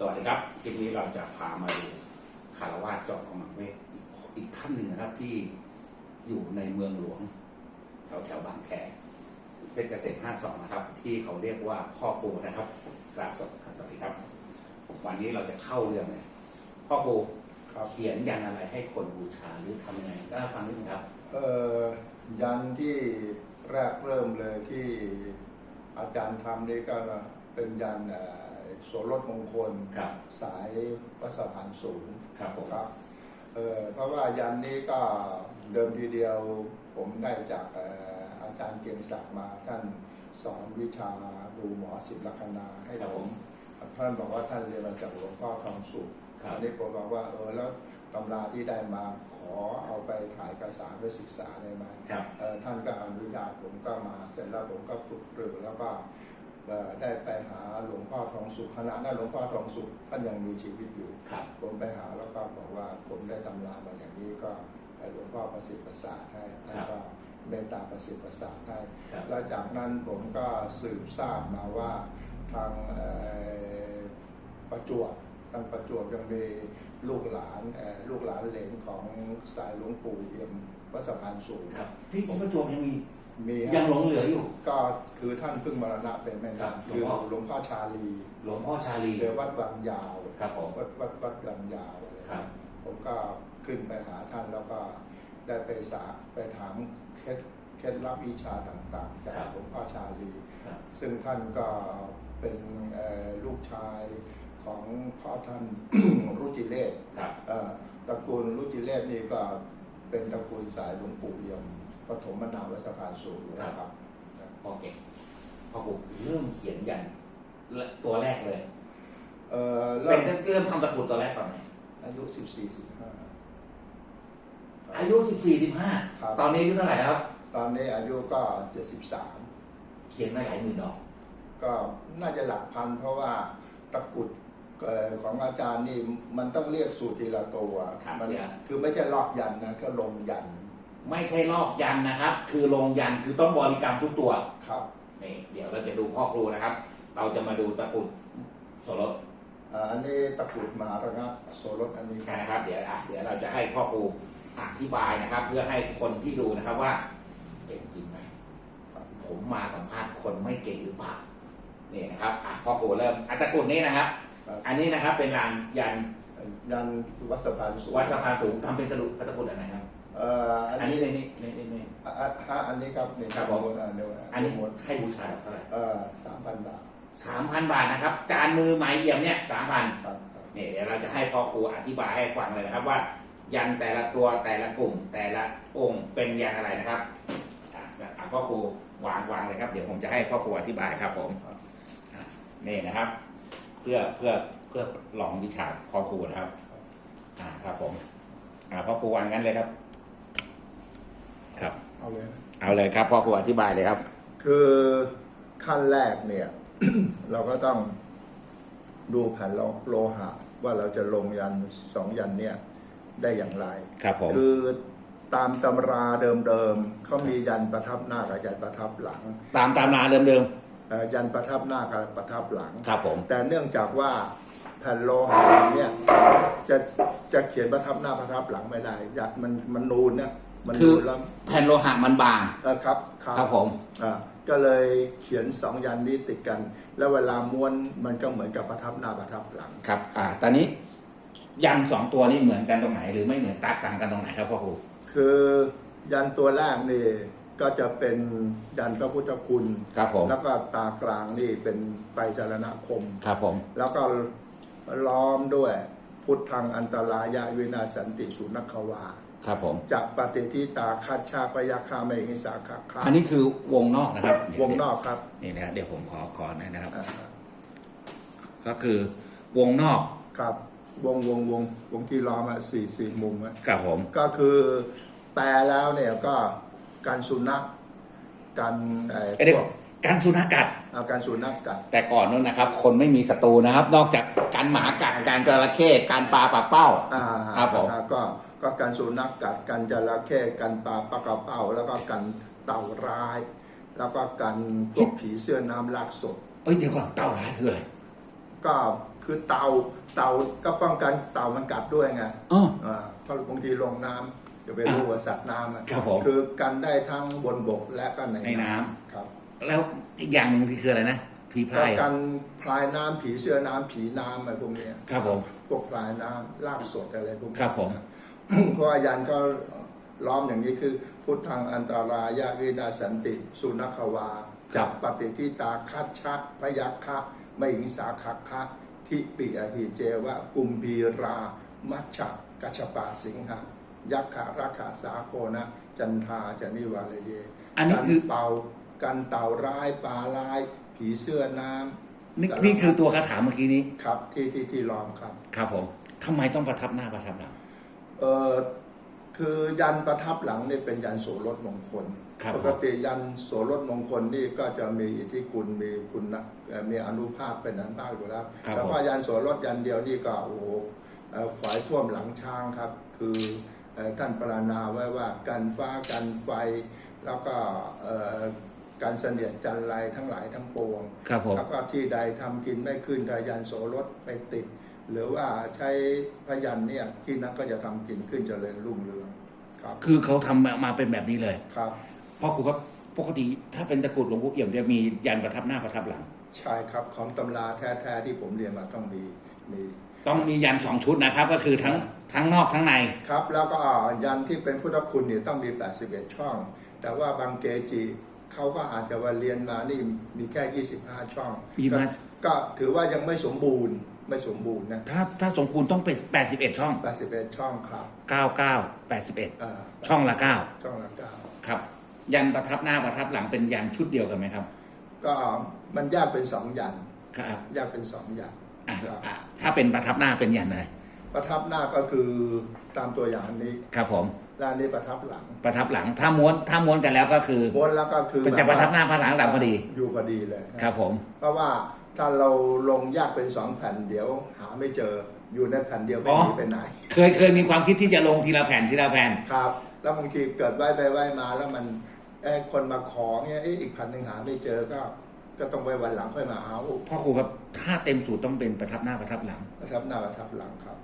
สวัสดีครับคลิปนี้เราจะพามาดูคารวาสจอมขมังเวทอีกอีกท่านหนึ่งนะครับที่อยู่ในเมืองหลวงแถวแถวบางแคเพชรเกษม52 นะครับ ที่เขาเรียกว่าพ่อครูนะครับกราบสวัสดีครับ วันนี้เราจะเข้าเรื่องเลยพ่อครูครับเขียนยันอะไรให้คนบูชาหรือทำยังไงก็ฟังนิดนึงครับ เอ่อยันที่แรกเริ่มเลยที่อาจารย์ทำนี่ก็เป็นยันเอ่อ โสรถมงคลครับสายวัดสะพานสูงครับผม ครับเอ่อเพราะว่ายันนี้ก็เดิมทีเดียวผมได้จากเอ่ออาจารย์เกียงศักดิ์มาท่านสอนวิชาดูหมอสิบลัคนาให้ครับผผมมท่านบอกว่าท่านเรียนมาจากหลวงพ่อทองสุขครับ อันนี้ผมบอกว่าเออแล้วตำราที่ได้มาขอเอาไปถ่ายเอกสารไปศึกษาได้ไหม ครับ เอ่อท่านก็อนุญาตผมก็มาเสร็จแล้วผมก็ฝึกปรือแล้วก็เอ่อ ได้ไปหาหลวงพ่อทองสุขขณะนั้นหลวงพ่อทองสุขท่านยังมีชีวิตอยู่ครับผมไปหาแล้วก็บอกว่าผมได้ตำรามาอย่างนี้ก็ให้หลวงพ่อประสิทธิ์ประสาทให้ท่านก็เมตตาประสิทธิ์ประสาทให้ครับแล้วจากนั้นผมก็สืบทราบมาว่าทางเอ่อประจวบทางประจวบยังมีลูกหลานเอ่อลูกหลานเหลนของสายหลวงปู่เอี่ยม วัดสะพานสูงครับ ที่ที่ประจวบยังมีมียังหลงเหลืออยู่ ก็คือท่านเพิ่งมรณะไปไม่ครันาบนคือหลวงพ่อ หลวงพ่อชาลีหลวงพ่อชาลีเรือวัดวังยาวครับผม วัดวัดวัดวังยาวเลยครับ ผมก็ขึ้นไปหาท่านแล้วก็ได้ไปสาไปถามเคล็ดเคล็ดลับวิชาต่างๆ จากครับ หลวงพ่อชาลี ครับ ซึ่งท่านก็เป็นเอ่อลูกชายของพ่อท่าน รุจิเลศครับ เอ่อตระกูลรุจิเลศนี่ก็ เป็นตระกูลสายหลวงปู่เอี่ยมปฐมมนาวัดสะพานสูงนะครับโอเคพอผมเริ่มเขียนยันและตัวแรกเลย เอ่อเป็เริ่นมเริ่มทำตะกรุดตัวแรกตอนไหนอายุ14 15อายุสิบสี่สิบห้าครับตอนนี้อายุเท่าไหร่แล้วครับ ตอนนี้อายุก็73เขียนมาหลายหมื่นดอก ก็น่าจะหลักพันเพราะว่าตะกรุดเอ่อ ของอาจารย์นี่มันต้องเรียกสูตรทีละตัวครับมันเนี่ย คือไม่ใช่ลอกยันนะก็ลงยันไม่ใช่ลอกยันนะครับ คือลงยันคือต้องบริกรรมทุกตัวครับนี่เดี๋ยวเราจะดูพ่อครูนะครับ เราจะมาดูตะกรุดโสรถอ่าอันนี้ตะกรุดมหาระงับโซรสอันนี้ครับนะครับ เดี๋ยวอะเดี๋ยวเราจะให้พ่อครูอธิบายนะครับ เพื่อให้คนที่ดูนะครับว่าเก่งจริงไหมครับผมมาสัมภาษณ์คนไม่เก่งหรือเปล่านี่นะครับอะพ่อครูเริ่มอัตตะกรุดนี้นะครับ ครับอันนี้นะครับเป็นลานยันยันวัดสะพานสูงวัดสะพานสูงทำเป็นกระดูกอัตตะกรุดอันไหนครับเอ่ออันอันนี้นี้ในนี้ในนี้ในนี้อะอะฮะอันนี้ครับนี่ครับผม อันนี้อันนี้หมดให้บูชาดอกเท่าไหร่เอ่อสามพันบาทสามพันบาทนะครับ จานมือไม้เอี่ยมเนี่ยสามพัน ครับครับนี่เดี๋ยวเราจะให้พ่อครูอธิบายให้ฟังเลยนะครับว่า ยันแต่ละตัวแต่ละกลุ่ม แต่ละองค์เป็นยันอะไรนะครับอะอะพ่อครูวางวางเลยครับ เดี๋ยวผมจะให้พ่อครูอธิบายครับผมครับ อะนี่นะครับเพื่อเพื่อเพื่อลองวิชาพ่อครูนะครับ อ่าครับผมอ่าพ่อครูวางงั้นเลยครับ ครับ เอาเลยนะเอาเลยครับพ่อครูอธิบายเลยครับ คือขั้นแรกเนี่ย เราก็ต้องดูแผ่นโลหะ ว่าเราจะลงยันสองยันเนี่ย ได้อย่างไร ครับผมคือตามตำราเดิมๆเขามียันประทับหน้ากับยันประทับหลัง ตามตามนาเดิมเอ่อ ยันประทับหน้ากับประทับหลังๆครับผม แต่เนื่องจากว่าแผ่นโลหะเนี่ยจะจะเขียนประทับหน้าประทับหลังไม่ได้ยันมันมันนูนเนี่ยมันคือนูนแล้วแผ่นโลหะมันบาง เออครับครับผม อ่าก็เลยเขียนสองยันนี้ติดกัน แล้วเวลาม้วนมันก็เหมือนกับประทับหน้าประทับหลัง ครับ อ่า ตอนนี้ยันสองตัวนี้เหมือนกันตรงไหน หรือไม่เหมือนตัดต่างกันตรงไหนครับพ่อครู คือยันตัวแรกนี่ ก็จะเป็นยันพระพุทธคุณ ครับผม แล้วก็ตากลางนี่เป็นไปสารณคม ครับผม แล้วก็ล้อมด้วยพุทธังอันตรายะวินาศสันติสุนัขวา ครับผมจะปฏิทิตาคัดชาพยาคาเมหิสาขาคาอันนี้คือวงนอกนะครับวงนอกครับ นี่นะครับเดี๋ยวผมขอขอหนอยนะครับ อ่าก็คือวงนอกครับวงวงวงวงที่ล้อมอะสี่สี่มุมอะ ครับผม ก็คือแปลแล้วเนี่ยก็ การสุนัขการเอ่อไอ้เด็กพวกกันสุนัขกัดเอาการสุนัขกัด แต่ก่อนนู้นนะครับ คนไม่มีศัตรูนะครับ นอกจากการหมากัดการจระเข้การปลาปากเป้า อ่าครับผมอ่าก็ก็การสุนัขกัดกันจระเข้กันปลาปลากระเป้าแล้วก็กันเต่าร้าย แล้วก็กันพวกผีเสื้อน้ำลากศพเอ้ยเดี๋ยวก่อนเต้าร้ายคืออะไรก็คือเต่าเต่าก็ป้องกันเต่ามันกัดด้วยไงอ๋อ อ่าเพราะบางทีลงน้ำ จะไปรู้ว่าสัตว์น้ำอะครับผมคือกันได้ทั้งบนบกและก็ในในน้ำ ครับแล้วอีกอย่างหนึ่งที่คืออะไรนะ ผีพก็ลายกันพลายน้ำผีเสื้อน้ำผีน้ำอะไรพวกเนี้ยครับผม พวกพลายน้ำลากสดอะไรพวกนี้ครับผม เพราะว่ายันก็ล้อมอย่างนี้คือ พุทธังอันตรายาวินาสันติ สุนัขวาครัจับปฏิทิตาคัชชะพยัคฆะไม่หิงสาคัคคะทิปิอหิเจวะกุมพีรา มัชฌะกัจฉปาสิงหะ ยักขาราขาสาโคนะ จันทาจนิวาลเยอันนี้คือกันเต่ากันเต่าร้ายปลาร้าย ผีเสื้อน้ำนี่นี่คือตัวคาถาเมื่อกี้นี้ครับที่ที่ที่ล้อมครับ ครับผมทำไมต้องประทับหน้าประทับหลังเออคือยันประทับหลังนี่เป็นยันโสรถมงคลครับปกติยันโสรถมงคลนี่ก็จะมีอิทธิคุณมีคุณนะเอ่อมีอนุภาพเป็นอันมากอยู่แล้วครับแต่ผมว่ายันโสรถยันเดียวนี่ก็โอ้โหเอ่อฝายท่วมหลังช้างครับ คือเอ่อ ท่านปรานาไว้ว่ากันฟ้ากันไฟ แล้วก็เอ่อการเสนียดจันไรทั้งหลายทั้งปวงครับผมแล้วก็ที่ใดทำกินไม่ขึ้นทายันโสรถไปติด หรือว่าใช้พยันเนี่ยที่นั้นก็จะทำกินขึ้นเจริญรุ่งเรืองครับ คือเขาทำมาเป็นแบบนี้เลยครับเพราะครูครับปกติถ้าเป็นตะกรุดหลวงปู่เอี่ยมจะมียันประทับหน้าประทับหลัง ใช่ครับของตำราแท้ๆที่ผมเรียนมาต้องมีมี ต้องมียันสองชุดนะครับก็คือทั้งทั้งนอกทั้งใน ครับ แล้วก็ยันที่เป็นพุทธคุณเนี่ยต้องมี 81 ช่อง แต่ว่าบางเกจิเขาก็อาจจะว่าเรียนมานี่มีแค่ 25 ช่อง25ก็ก็ถือว่ายังไม่สมบูรณ์ไม่สมบูรณ์นะถ้าถ้าสมควรต้องเป็น 81 ช่อง 81 ช่องครับ 99 81อ่าช่องละช่องละเก้า9ครับ ยันประทับหน้าประทับหลังเป็นยันชุดเดียวกันไหมครับ ก็มันแยกเป็นสองยันครับแยกเป็นสองยัน อะครับอะถ้าเป็นประทับหน้าเป็นยันอะไรประทับหน้าก็คือตามตัวอย่างนี้ครับผมและอันนี้ประทับหลังประทับหลังถ้าม้วนถ้าม้วนกันแล้วก็คือม้วนแล้วก็คือเป็นจะประทับหน้าพระหลังหลังพอดีอยู่พอดีเลยครับผม เพราะว่าถ้าเราลงยากเป็นสองแผ่นเดี๋ยวหาไม่เจออยู่ในแผ่นเดียวไม่อ๋อหนีไปไหนเคยเคยมีความคิดที่จะลงทีละแผ่นทีละแผ่นครับ แล้วบางทีเกิดไหว้ไปไหว้มาแล้วมันเอ้คนมาขอเนี่ยเอ้อีกแผ่นหนึ่งหาไม่เจอก็ ก็ต้องไว้วันหลังค่อยมาเอาพ่อครูครับถ้าเต็มสูตรต้องเป็นประทับหน้าประทับหลัง ประทับหน้าประทับหลังครับ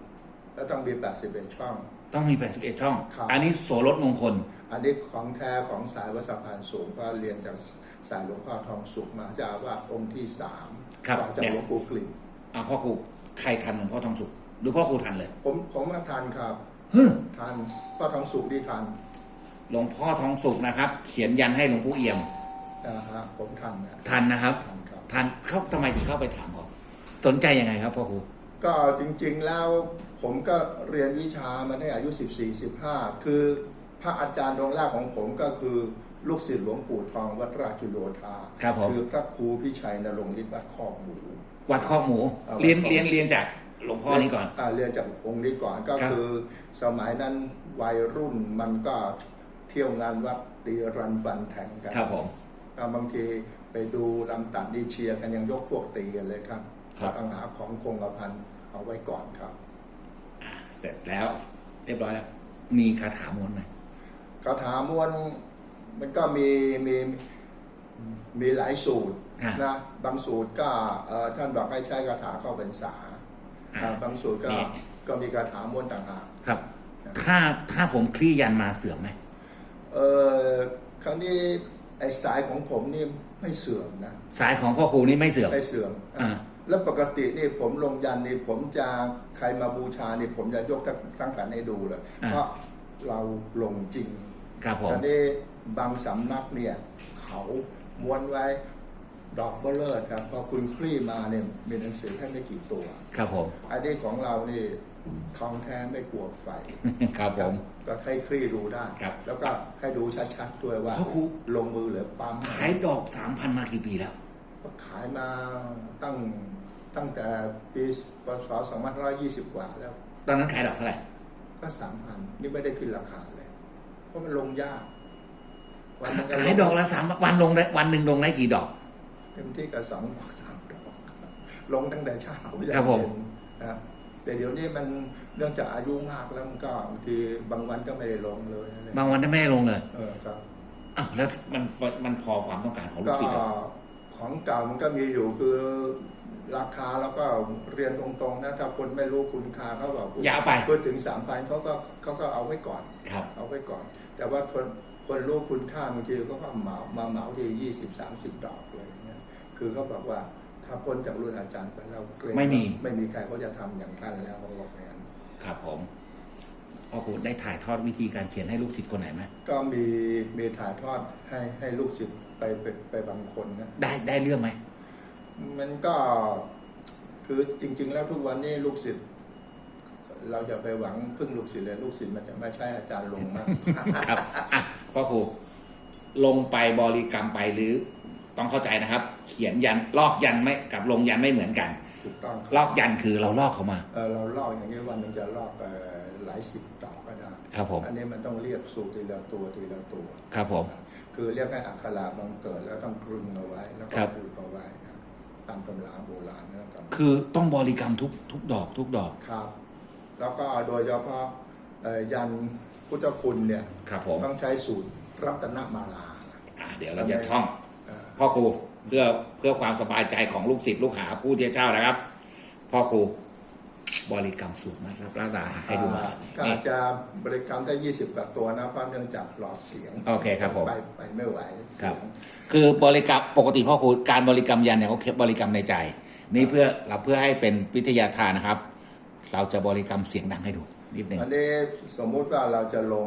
แล้วต้องมี81ช่อง ต้องมี81ช่อง ครับ อันนี้โสรถมงคล อันนี้ของแท้ของสายวัดสะพานสูงก็เรียนจากสายหลวงพ่อทองสุขมาเจากว่าสองค์ที่สามครับต่อจากเนี่ย หลวงปู่กลิ่นอะพ่อครูใครทันหลวงพ่อทองสุขหรือพ่อครูทันเลยผมผมมาทันครับฮึ่มทันพ่อทองสุขที่ทันหลวงพ่อทองสุขนะครับ เขียนยันให้หลวงปู่เอี่ยม นะฮะผมทันนะทันนะครับทันครับ ทันเขาทำไมถึงเข้าไปถามเขาสนใจยังไงครับพ่อครูก็จริงๆแล้วผมก็เรียนวิชามาตั้งแต่อายุ 14 15 คือพระอาจารย์ดวงแรกของผมก็คือลูกศิษย์หลวงปู่ทองวัดราชโยธาครับผมคือพระครูพิชัยนรงค์ฤทธิ์วัดคอกหมู วัดข้อกหมูเอาเรียนวัดคอกเรียนเรียนจากหลวงพ่อนี้ก่อนาเรียนจากองค์นี้ก่อนก็ครับคือสมัยนั้นวัยรุ่นมันก็เที่ยวงานวัดตีรันฟันแทงกันครับผมก็ บางทีไปดูลำตัดดีเชียร์กันยังยกพวกตีกันเลยครับครับก็ต้องหาของคงกระพันเอาไว้ก่อนครับ อะเสร็จแล้วเรียบร้อยแล้ว มีคาถามนต์ไหมคาถามวนมันก็มีมีมีหลายสูตรอะ นะ บางสูตรก็เอ่อท่านบอกให้ใช้คาถาเข้าเป็นษาอะอ่าบางสูตรก็นี่ ก็มีคาถามวนต่างหาก ครับ ถ้าถ้าผมคลี่ยันมาเสื่อมไหม เออครั้งนี้ไอ้สายของผมนี่ไม่เสื่อมนะสายของพ่อครูนี่ไม่เสื่อม ไม่เสื่อมอ่า แล้วปกตินี่ผมลงยันนี่ผมจะใครมาบูชานี่ผมจะยกทั้งทั้งแผ่นให้ดูเลย อ่า เพราะเราลงจริงครับผมอันนี้บางสำนักเนี่ย เขาม้วนไว้ ดอกเบลเลอร์ครับพอคุณคลี่มาเนี่ยมีหนังสือแค่ไม่กี่ตัวครับผม อันนี้ของเรานี่ทองแท้ไม่กลัวไฟครับผม ก็ให้คลี่ดูได้ครับแล้วก็ให้ดูชัดๆด้วยว่าพ่อครูลงมือหรือปั๊มขายดอกสามพันมากี่ปีแล้ว ขายมาตั้งตั้งแต่ปีพศ2520 กว่าแล้ว ตอนนั้นขายดอกเท่าไหร่ ก็สามพันนี่ไม่ได้ขึ้นราคาเลย เพราะมันลงยากวันหนึ่งขายดอกละสามวันลงได้วันหนึ่งลงได้กี่ดอก เต็มที่ก็สองดอกสามดอกลงตั้งแต่เช้ายันครับผมเย็นนะครับแต่เดี๋ยวนี้มันเนื่องจากอายุมากแล้วมันก็บางทีบางวันก็ไม่ได้ลงเลยอะไรบางวันถ้าไม่ได้ลงเลย เออครับอ้าวแล้วมันมันพอความต้องการของลูก็กศิษย์เหรอของเก่ามันก็มีอยู่คือราคาแล้วก็เรียนตรงๆนะถ้าคนไม่รู้คุณค่าเขาบอกอย่าเอาไปพูดถึงสามพันเขาก็เขาก็เอาไว้ก่อนครับเอาไว้ก่อน แต่ว่าคนคนรู้คุณค่าบางทีเขาก็เหมามาเหมาที่ยี่สิบสามสิบดอกเลยเนี่ย คือเขาบอกว่าถ้าพ้นจากรุ่นอาจารย์ไปแล้วเกรงไม่มี ไม่มีใครเขาจะทำอย่างท่านแล้วเขาบอกอย่างนั้นครับผมพ่อครูได้ถ่ายทอดวิธีการเขียนให้ลูกศิษย์คนไหนไหมก็มีมีถ่ายทอดให้ให้ลูกศิษย์ไปไปไปบางคนนะได้ได้เรื่องไหมมันก็คือจริง ๆ แล้วทุกวันนี้ลูกศิษย์เราจะไปหวังพึ่งลูกศิษย์เลยลูกศิษย์มันจะไม่ใช่อาจารย์ลงมากครับอะพ่อครูลงไปบริกรรมไปหรือต้องเข้าใจนะครับ เขียนยันลอกยันไม่กับลงยันไม่เหมือนกัน ถูกต้องลอกยันคือเราลอกเขามา เออเราลอกอย่างนี้วันหนึงจะลอกเอ่อหลายสิบดอกก็ได้ครับผม อันนี้มันต้องเรียกสูตรทีละตัวทีละตัว ครับผม คือเรียกให้อักขระบังเกิดแล้วต้องกรึงเอาไว้ แล้วก็ครับ ผูกเอาไว้นะตามตำราโบราณนะครับ คือต้องบริกรรมทุกทุกดอกทุกดอก ครับ แล้วก็โดยเฉพาะเอ่อยันพุทธคุณเนี่ยครับผมต้องใช้สูตรรัตนมาลาอะเดี๋ยวเราจะท่องเอ่อพ่อครู เพื่อเพื่อความสบายใจของลูกศิษย์ลูกหาผู้ที่เจ้านะครับ พ่อครูบริกรรมสูตรมาครับรัตนาให้ดูหน่อยก็นี่อาจจะบริกรรมได้ 20กว่าตัวนะเพราะเนื่องจากหลอดเสียงโอเคครับผมไปไปไม่ไหวครับเสียงคือบริกรรมปกติพ่อครูการบริกรรมยันเนี่ยเขาบริกรรมในใจ นี่เพื่อเราเพื่อให้เป็นวิทยาทานนะครับ เราจะบริกรรมเสียงดังให้ดูนิดหนึ่งอันนี้สมมุติว่าเราจะลง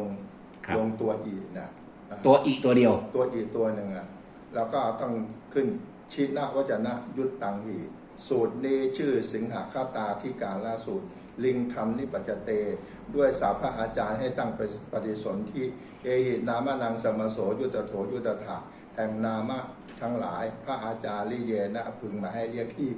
ครับลงตัวอีนะอะตัวอีตัวเดียว ตัวอีตัวหนึ่งอะ เราก็ต้องขึ้นชินะวจนะยุตตังหีสูตรนี้ชื่อสิงหาคาตาที่การล่าสูตร ลิงธรรมนิปัจเต ด้วยสาพระอาจารย์ให้ตั้งไปปฏิสนธิเอหินามานังสมโสยุตโถยุตถา แห่งนามะทั้งหลายพระอาจารย์ลิเยนะพึงมาให้เรียกที่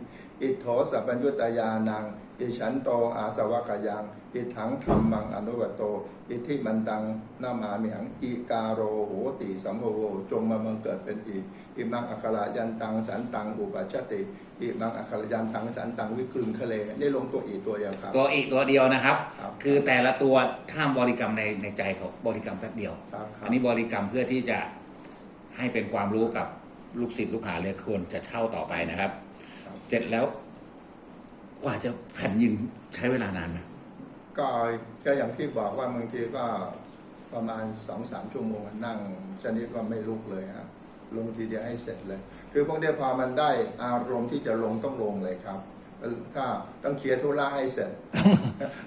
อิทโธสัพพัญญุตยานัง อิฉันโตอาสวะขยัง อิถังธรรมังอนุวตโต อิทิมันตังนามามิหังอีกาโรโหติสัมโภโวจงมาบังเกิดเป็นอีกอิมังอัครายันตังสันตังอุปัชชติอิมังอัครายันตังสันตังวิกลึงคะเลนี่ลงตัวอีตัวเดียวครับตัวอีตัวเดียวนะครับครับคือแต่ละตัวห้ามบริกรรมในในใจเขาบริกรรมแป๊บเดียวครับครัอับนนี้บริกรรมเพื่อที่จะ ให้เป็นความรู้กับลูกศิษย์ลูกหาเลยควรจะเช่าต่อไปนะครับครับเสร็จแล้ว กว่าจะแผ่นยินใช้เวลานานไหมก็ก็อย่างที่บอกว่าบางทีก็ประมาณสองสามชั่วโมงนั่งชนิดว่าไม่ลุกเลยครับลงทีเดียวให้เสร็จเลย คือพวกเนี้ยพอมันได้อารมณ์ที่จะลงต้องลงเลยครับถ้าต้องเคลียร์ธุระให้เสร็จ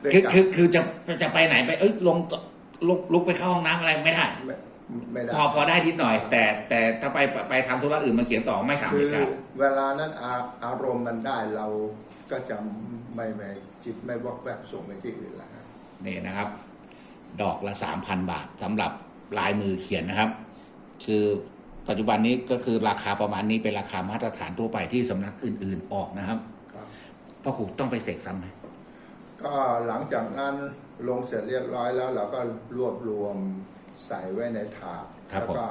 เรื่คือองคือคือจะจะไปไหนไปเอ้ยลงลุกลุกไปเข้าห้องน้ำอะไรไม่ได้ ไม่ไม่ได้พอพอได้นิดหน่อย แต่แต่ถ้าไปไปไปทำธุระอื่นมาเขียนต่อไม่ขำคืเด็อดขาดเวลานั้นอาอารมณ์มันได้เราก็จะไม่ไม่จิตไม่วอกแวกส่งไปที่อื่นแล้วครับนี่นะครับ ดอกละสามพันบาทสำหรับลายมือเขียนนะครับ คือปัจจุบันนี้ก็คือราคาประมาณนี้เป็นราคามาตรฐานทั่วไปที่สำนักอื่นๆออกนะครับครับ พ่อครูต้องไปเสกซ้ำไหมก็หลังจากนั้นลงเสร็จเรียบร้อยแล้ว เราก็รวบรวม ใส่ไว้ในถาดแล้วก็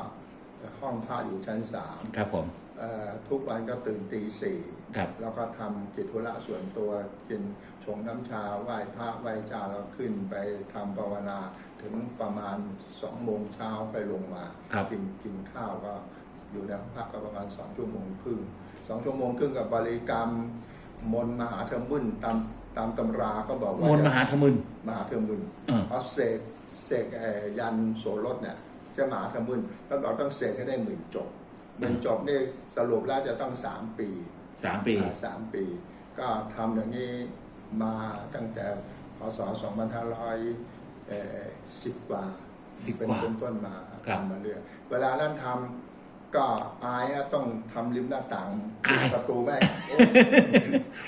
ห้องพระอยู่ชั้นสามครับผม เอ่อทุกวันก็ตื่นตีสี่ครับ แล้วก็ทำกิจธุระส่วนตัวกินชงน้ำชาไหว้พระไหว้เจ้าแล้วขึ้นไปทำภาวนาถึงประมาณสองโมงเช้าค่อยลงมาครับ กินกินข้าวก็อยู่ในห้องพักก็ประมาณสองชั่วโมงครึ่งสองชั่วโมงครึ่งกับบริกรรมมนต์มหาเทอมบุญตามตามตำราก็บอกมว่านต์มหาธมึนมหาเทอมบุญเออเพราะเสก เสกเอ่อยันโสรถเนี่ยจะมหาเทอมบุญแล้วเราต้องเสกให้ได้หมื่นจบหมื่นจบนี่สรุปแล้วจะต้องสามปีสามปีอ่าสามปี ก็ทำอย่างนี้มาตั้งแต่พศ2510กว่าสิบเป็นกว่าเป็นต้นมาครับทำมาเรื่อยเวลานั้นทำ ก็อายอะต้องทำริมหน้าต่างปิดอายประตูแม่งโอ้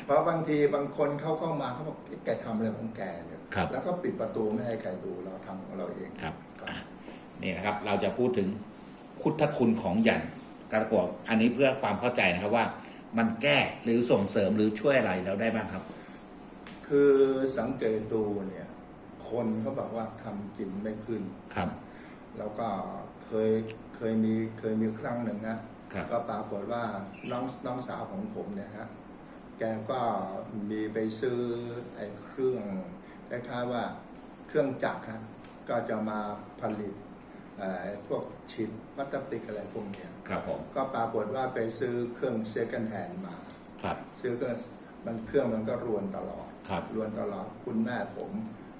เพราะบางทีบางคนเขาเข้ามาเขาบอกแกทำอะไรของแกเนี่ยครับ แล้วก็ปิดประตูไม่ให้ใครดูเราทำของเราเองครับครับอะนี่นะครับเราจะพูดถึงพุทธคุณของยันตะกวดอันนี้เพื่อความเข้าใจนะครับว่า มันแก้หรือส่งเสริมหรือช่วยอะไรเราได้บ้างครับ คือสังเกตดูเนี่ย คนเขาบอกว่าทำกินไม่ขึ้น ครับ แล้วก็เคย เคยมีเคยมีครั้งหนึ่งนะครับ ก็ปรากฏว่าน้องน้องสาวของผมเนี่ยฮะแกก็มีไปซื้อไอ้เครื่องคล้ายๆว่าเครื่องจักรครับก็จะมาผลิตเอ่อพวกฉีดพลาสติกอะไรพวกเนี้ยครับผมก็ปรากฏว่าไปซื้อเครื่อง second hand มา ครับ ซื้อเครื่องมันเครื่องมันก็รวนตลอดครับ รวนตลอดคุณแม่ผม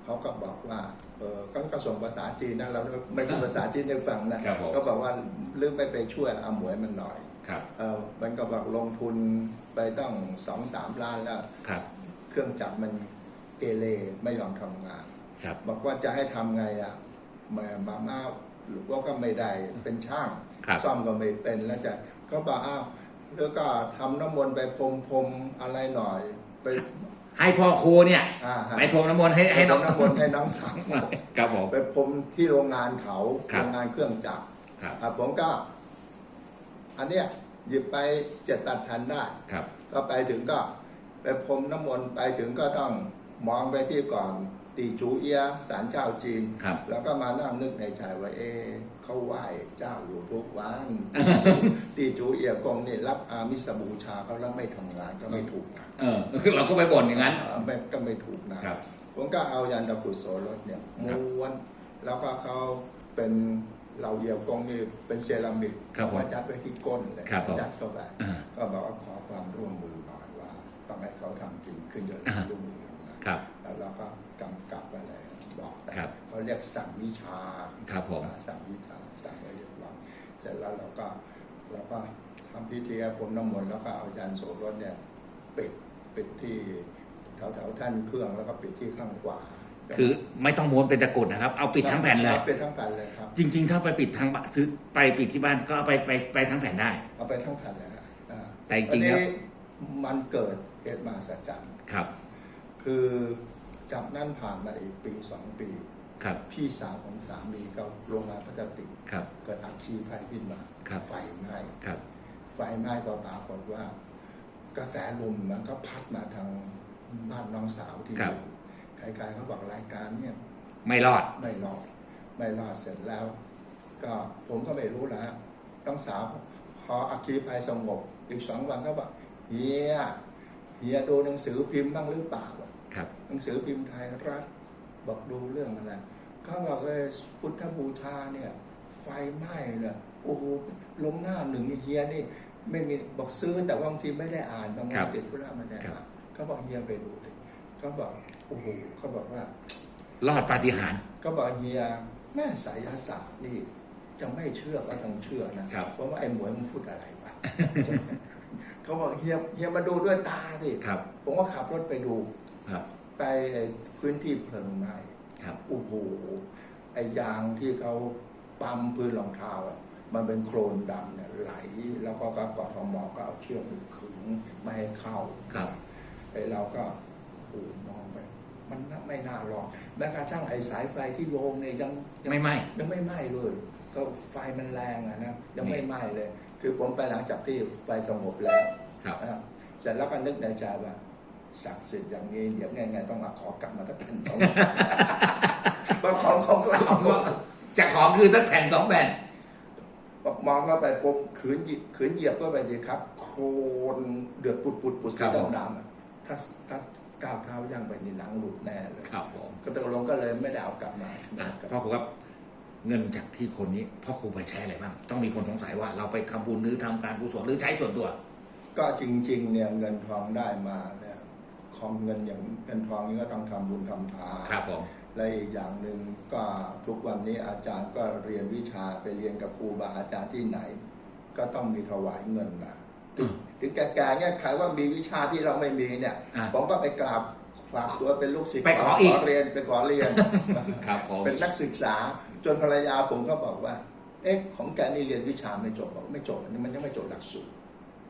เขาก็บอกว่าเออเขาก็ส่งภาษาจีนนะเราไม่พูดภาษาจีนให้ฟังนะครับผมก็บอกว่าลืมไปไปช่วยอาหมวยมันหน่อยครับ เออมันก็บอกลงทุนไปต้องสองสามล้านแล้ว ครับ เครื่องจักรมันเกเรไม่ยอมทำงาน ครับ บอกว่าจะให้ทำไงอะมามาม่าหรือว่าก็ไม่ได้เป็นช่าง ครับ ซ่อมก็ไม่เป็นแล้วจะก็บอกอ้าวแล้วก็ทำน้ำมนต์ไปพรมพรมอะไรหน่อย ไป ให้พ่อครูเนี่ยอ่าฮะ ไปพรมน้ำมนต์ให้ให้น้อง น้ำมนต์ให้น้องสาวครับผม ไปพรมที่โรงงานเขาครับ โรงงานเครื่องจักรครับอะผมก็ อันเนี้ยหยิบไปเจ็ดแปดพันได้ ครับ ก็ไปถึงก็ไปพรมน้ำมนต์ไปถึงก็ต้องมองไปที่ก่อนตีจูเอียศาลเจ้าจีน ครับ แล้วก็มานั่งนึกในใจว่าเอ๊ะ เขาไหว้เจ้าอยู่ทุกวันตีจูเอียกงนี่รับอามิสบูชาเขาแล้วไม่ทำงานก็ไม่ถูกนะเออเราก็ไปบ่นอย่างนั้นอ่าไม่ก็ไม่ถูกนะครับผมก็เอายันตะกรุดโสรถเนี่ยม้วนแล้วก็เขาเป็นเราเยียวกงนี่เป็นเซรามิกครับผมมายัดไว้ที่ก้นเลยครับผมยัดเข้าไปอ่าก็บอกว่าขอความร่วมมือหน่อยว่าต้องให้เขาทำจริงขึ้นเยอะอ่ารุ่งเรืองนะครับแล้วเราก็กำกับไปเลย บอกแต่ครับเขาเรียกสั่งวิชาครับผมอ่าสั่งวิชาสั่งไว้เรียบร้อยเสร็จแล้วเราก็เราก็ทำพิธีให้ผมน้ำมนต์แล้วก็เอายันโสรถเนี่ยปิดปิดที่แถวแถวๆท่านเครื่องแล้วก็ปิดที่ข้างขวาคือไม่ต้องม้วนเป็นตะกรุดนะครับ เอาปิดทั้งแผ่นเลย ปิดทั้งแผ่นเลยครับ จริง ๆ ถ้าไปปิดทางบ้านซื้อไปปิดที่บ้านก็เอาไปไปไปทั้งแผ่นได้ เอาไปทั้งแผ่นเลยฮะอ่าแต่จริงๆแล้ว อันนี้มันเกิดเหตุมาสัจจัน ครับ คือ จากนั้นผ่านมาอีกปีสองปี ครับ พี่สาวของสามีก็โรงงานพลาสติกครับ เกิดอัคคีไฟขึ้นมาครับ ไฟไหม้ครับ ไฟไหม้ก็ปรากฏว่า กระแสลมมันก็พัดมาทางบ้านน้องสาวที่อยู่ใครๆเขาบอกรายการเนี่ยไม่รอด ไม่รอดไม่รอดเสร็จแล้ว ก็ผมก็ไม่รู้แล้วฮะน้องสาว พออัคคีภัยสงบ อีกสองวันก็บอกเฮียเฮียดูหนังสือพิมพ์บ้างหรือเปล่า ครับหนังสือพิมพ์ไทยรัฐบอกดูเรื่องอะไรเขาบอกเลยพุทธบูชาเนี่ย ไฟไหม้เนี่ยโอ้โหลงหน้าหนึ่งเฮียนี่ ไม่มีบอกซื้อแต่ว่าบางทีไม่ได้อ่านบางครัวันบติดธุระไม่ได้ครัอ่าบนเขาบอกเฮียไปดูสิเขาบอกโอ้โหเขาบอกว่ารอดปาฏิหาริย์ก็บอกเฮียแม่สายศาสตร์นี่จะไม่เชื่อก็ต้องเชื่อนะครับเพราะว่าไอ้หมวยมันพูดอะไรวะเขาบอกเฮียเฮียมาดูด้วยตาสิครับผมก็ขับรถไปดู ครับ ไปพื้นที่เพลิงไหม้ครับโอ้โหไอ้ยางที่เขาปั๊มพื้นรองเท้าอะมันเป็นโครนดำเนี่ยไหล แล้วก็กทมก็เอาเชือกไปขึงไม่ให้เข้าครับไอ้เราก็โอ้มองไป มันน่าไม่น่ารอดแม้กระทั่งไอ้สายไฟที่โยงเนี่ยยังยังไม่ไหมยังไม่ไหม้เลย ก็ไฟมันแรงอะนะยังไม่นี่ไหม้เลย คือผมไปหลังจากที่ไฟสงบแล้วครับนะเสร็จแล้วก็นึกในใจว่า ศักดิ์สิทธิ์อย่างนี้เดี๋ยวไงไงต้องมาขอกลับมาทักแผ่นของเพราะของของเราจะของคือสักแผ่นสองแผ่นมองเข้าไปปุ๊บขืนหยิบขืนเหยียบเข้าไปสิครับ โครนเดือดปุดปุดปุดครัสีบผมดำๆอะถ้าถ้าก้าวเท้าย่างไปนี่หนังหลุดแน่เลยครับผมก็ตกลงก็เลยไม่ได้เอากลับมาอะพ่อครูครับเงินจากที่คนนี้พ่อครูไปใช้อะไรบ้าง ต้องมีคนสงสัยว่าเราไปทำบุญหรือทำการกุศลหรือใช้ส่วนตัว ก็จริง ๆ เนี่ยเงินทองได้มาเนี่ย ของเงินอย่างเงินทองนี่ก็ต้องทำบุญทำทานครับผมและอีกอย่างหนึ่งก็ทุกวันนี้อาจารย์ก็เรียนวิชาไปเรียนกับครูบาอาจารย์ที่ไหน ก็ต้องมีถวายเงินนะถึงถึงแก่ๆเนี่ยใครว่ามีวิชาที่เราไม่มีเนี่ยอะผมก็ไปกราบฝากตัวเป็นลูกศิษย์ไปขออีกเรียนไปขอเรียนครับผมเป็นนักศึกษา จนภรรยาผมก็บอกว่า เอ๊ะของแกนี่เรียนวิชาไม่จบบอกไม่จบอันนี้มันยังไม่จบหลักสูตร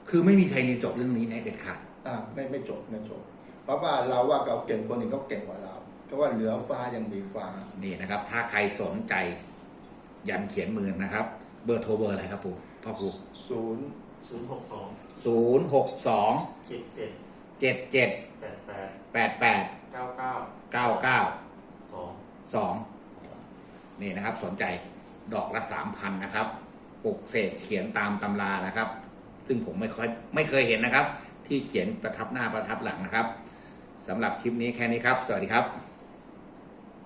คือไม่มีใครเรียนจบเรื่องนี้ในเด็ดขาดอ่าไม่ไม่จบไม่จบ เพราะว่าเราว่าเราเก่งคนอื่นเขาเก่งกว่าเรา เพราะว่าเหนือฟ้ายังมีฟ้า นี่นะครับ ถ้าใครสนใจ ยันเขียนมือนะครับ เบอร์โทรเบอร์อะไรครับปู่พ่อครูศูนย์ศูนย์หกสองศูนย์หกสองเจ็ดเจ็ดเจ็ดเจ็ดแปดแปดแปดแปดเก้าเก้าเก้าเก้าสองสองนี่นะครับสนใจดอกละสามพันนะครับปลุกเสกเขียนตามตำรานะครับ ซึ่งผมไม่ค่อยไม่เคยเห็นนะครับ ที่เขียนประทับหน้าประทับหลังนะครับ สำหรับคลิปนี้แค่นี้ครับ สวัสดีครับ